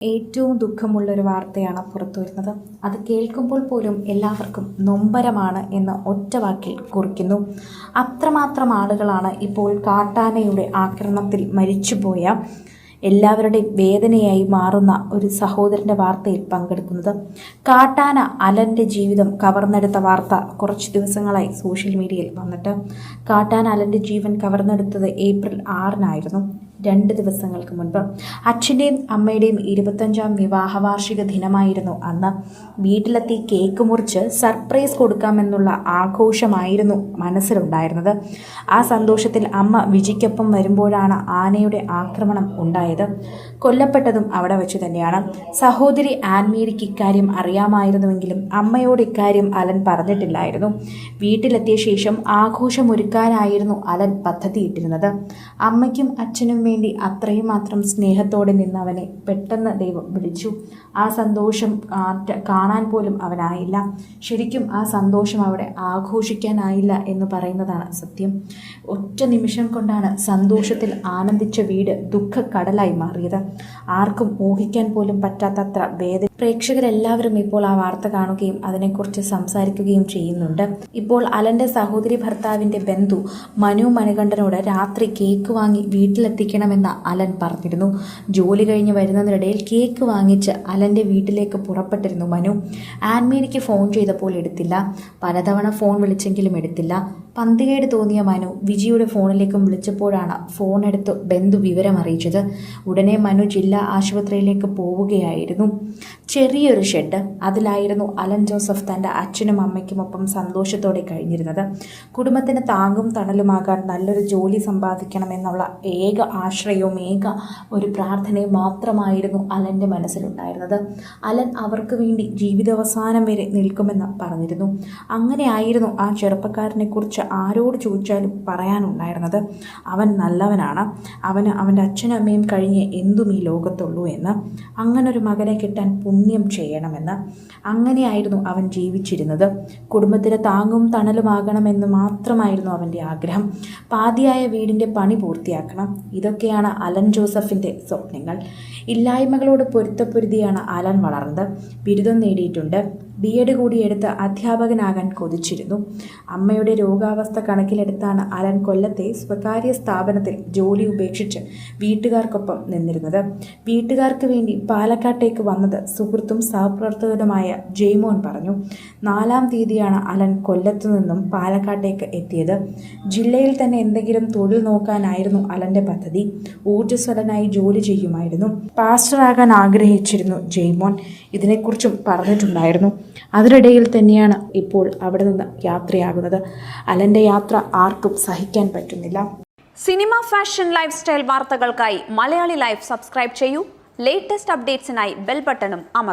ഏറ്റവും ദുഃഖമുള്ള ഒരു വാർത്തയാണ് പുറത്തു വരുന്നത് അത് കേൾക്കുമ്പോൾ പോലും എല്ലാവർക്കും നൊമ്പരമാണ് എന്ന് ഒറ്റ വാക്കിൽ കുറിക്കുന്നു. അത്രമാത്രം ആളുകളാണ് ഇപ്പോൾ കാട്ടാനയുടെ ആക്രമണത്തിൽ മരിച്ചുപോയ എല്ലാവരുടെയും വേദനയായി മാറുന്ന ഒരു സഹോദരന്റെ വാർത്തയിൽ പങ്കെടുക്കുന്നത്. കാട്ടാന അലന്റെ ജീവിതം കവർന്നെടുത്ത വാർത്ത കുറച്ച് ദിവസങ്ങളായി സോഷ്യൽ മീഡിയയിൽ വന്നിട്ട് കാട്ടാന അലന്റെ ജീവൻ കവർന്നെടുത്തത് ഏപ്രിൽ ആറിനായിരുന്നു. രണ്ട് ദിവസങ്ങൾക്ക് മുൻപ്. അച്ഛന്റെയും അമ്മയുടെയും ഇരുപത്തഞ്ചാം വിവാഹ വാർഷിക ദിനമായിരുന്നു അന്ന്. വീട്ടിലെത്തി കേക്ക് മുറിച്ച് സർപ്രൈസ് കൊടുക്കാമെന്നുള്ള ആഘോഷമായിരുന്നു മനസ്സിലുണ്ടായിരുന്നത്. ആ സന്തോഷത്തിൽ അമ്മ വിജിക്കൊപ്പം വരുമ്പോഴാണ് ആനയുടെ ആക്രമണം ഉണ്ടായത്. കൊല്ലപ്പെട്ടതും അവിടെ വെച്ച് തന്നെയാണ്. സഹോദരി ആൻമീരിക്ക് ഇക്കാര്യം അറിയാമായിരുന്നുവെങ്കിലും അമ്മയോട് ഇക്കാര്യം അലൻ പറഞ്ഞിട്ടില്ലായിരുന്നു. വീട്ടിലെത്തിയ ശേഷം ആഘോഷമൊരുക്കാനായിരുന്നു അലൻ പദ്ധതിയിട്ടിരുന്നത്. അമ്മയ്ക്കും അച്ഛനും വേണ്ടി അത്രയും മാത്രം സ്നേഹത്തോടെ നിന്നവനെ പെട്ടെന്ന് ദൈവം വിളിച്ചു. ആ സന്തോഷം കാണാൻ പോലും അവനായില്ല. ശരിക്കും ആ സന്തോഷം അവിടെ ആഘോഷിക്കാനായില്ല എന്ന് പറയുന്നതാണ് സത്യം. ഒറ്റ നിമിഷം കൊണ്ടാണ് സന്തോഷത്തിൽ ആനന്ദിച്ച വീട് ദുഃഖക്കടലായി മാറിയത്. ആർക്കും ഊഹിക്കാൻ പോലും പറ്റാത്തത്ര വേദന പ്രേക്ഷകരെല്ലാവരും ഇപ്പോൾ ആ വാർത്ത കാണുകയും അതിനെക്കുറിച്ച് സംസാരിക്കുകയും ചെയ്യുന്നുണ്ട്. ഇപ്പോൾ അലന്റെ സഹോദരി ഭർത്താവിന്റെ ബന്ധു മനു മണികണ്ഠനോട് രാത്രി കേക്ക് വാങ്ങി വീട്ടിലെത്തിക്കണമെന്ന് അലൻ പറഞ്ഞിരുന്നു. ജോലി കഴിഞ്ഞ് വരുന്നതിനിടയിൽ കേക്ക് വാങ്ങിച്ച് അലന്റെ വീട്ടിലേക്ക് പുറപ്പെട്ടിരുന്നു മനു. ആൻമേരിക്ക് ഫോൺ ചെയ്തപ്പോൾ എടുത്തില്ല. പലതവണ ഫോൺ വിളിച്ചെങ്കിലും എടുത്തില്ല. പന്തികേട് തോന്നിയ മനു വിജിയുടെ ഫോണിലേക്കും വിളിച്ചപ്പോഴാണ് ഫോണെടുത്ത് ബന്ധു വിവരം അറിയിച്ചത്. ഉടനെ മനു ജില്ലാ ആശുപത്രിയിലേക്ക് പോവുകയായിരുന്നു. ചെറിയൊരു ഷെഡ് അതിലായിരുന്നു അലൻ ജോസഫ് തന്റെ അച്ഛനും അമ്മയ്ക്കുമൊപ്പം സന്തോഷത്തോടെ കഴിഞ്ഞിരുന്നത്. കുടുംബത്തിന് താങ്ങും തണലുമാകാൻ നല്ലൊരു ജോലി സമ്പാദിക്കണമെന്നുള്ള ഏക ആശ്രയവും ഏക ഒരു പ്രാർത്ഥനയും മാത്രമായിരുന്നു അലന്റെ മനസ്സിലുണ്ടായിരുന്നത്. അലൻ അവർക്ക് വേണ്ടി ജീവിതാവസാനം വരെ നിൽക്കുമെന്ന് പറഞ്ഞിരുന്നു. അങ്ങനെയായിരുന്നു ആ ചെറുപ്പക്കാരനെ ആരോട് ചോദിച്ചാലും പറയാനുണ്ടായിരുന്നത് അവൻ നല്ലവനാണ്. അവന് അവന്റെ അച്ഛനും അമ്മയും കഴിഞ്ഞ് എന്തും ഈ ലോകത്തുള്ളൂ എന്ന്. അങ്ങനൊരു മകനെ കിട്ടാൻ പുണ്യം ചെയ്യണമെന്ന്. അങ്ങനെയായിരുന്നു അവൻ ജീവിച്ചിരുന്നത്. കുടുംബത്തിന് താങ്ങും തണലുമാകണമെന്ന് മാത്രമായിരുന്നു അവന്റെ ആഗ്രഹം. പാതിയായ വീടിന്റെ പണി പൂർത്തിയാക്കണം. ഇതൊക്കെയാണ് അലൻ ജോസഫിന്റെ സ്വപ്നങ്ങൾ. ഇല്ലായ്മകളോട് പൊരുത്തപ്പൊരുതിയാണ് അലൻ വളർന്നത്. ബിരുദം നേടിയിട്ടുണ്ട്. ബി എഡ് കൂടി എടുത്ത് അധ്യാപകനാകാൻ കൊതിച്ചിരുന്നു. അമ്മയുടെ രോഗാവസ്ഥ കണക്കിലെടുത്താണ് അലൻ കൊല്ലത്തെ സ്വകാര്യ സ്ഥാപനത്തിൽ ജോലി ഉപേക്ഷിച്ച് വീട്ടുകാർക്കൊപ്പം നിന്നിരുന്നത്. വീട്ടുകാർക്ക് വേണ്ടി പാലക്കാട്ടേക്ക് വന്നത് സുഹൃത്തും സഹപ്രവർത്തകനുമായ ജെയ്മോൻ പറഞ്ഞു. നാലാം തീയതിയാണ് അലൻ കൊല്ലത്തു നിന്നും പാലക്കാട്ടേക്ക് എത്തിയത്. ജില്ലയിൽ തന്നെ എന്തെങ്കിലും തൊഴിൽ നോക്കാനായിരുന്നു അലന്റെ പദ്ധതി. ഊർജസ്വലനായി ജോലി ചെയ്യുമായിരുന്നു. പാസ്റ്ററാകാൻ ആഗ്രഹിച്ചിരുന്നു ജെയ്മോൻ. ഇതിനെക്കുറിച്ചും പറഞ്ഞിട്ടുണ്ടായിരുന്നു. അതിനിടയിൽ തന്നെയാണ് ഇപ്പോൾ അവിടെ നിന്ന് യാത്രയാകുന്നത്. അലന്റെ യാത്ര ആർക്കും സഹിക്കാൻ പറ്റുന്നില്ല. സിനിമ ഫാഷൻ ലൈഫ് സ്റ്റൈൽ വാർത്തകൾക്കായി മലയാളി ലൈഫ് സബ്സ്ക്രൈബ് ചെയ്യൂ. ലേറ്റസ്റ്റ് അപ്ഡേറ്റ്സിനായി ബെൽ ബട്ടണും അമർ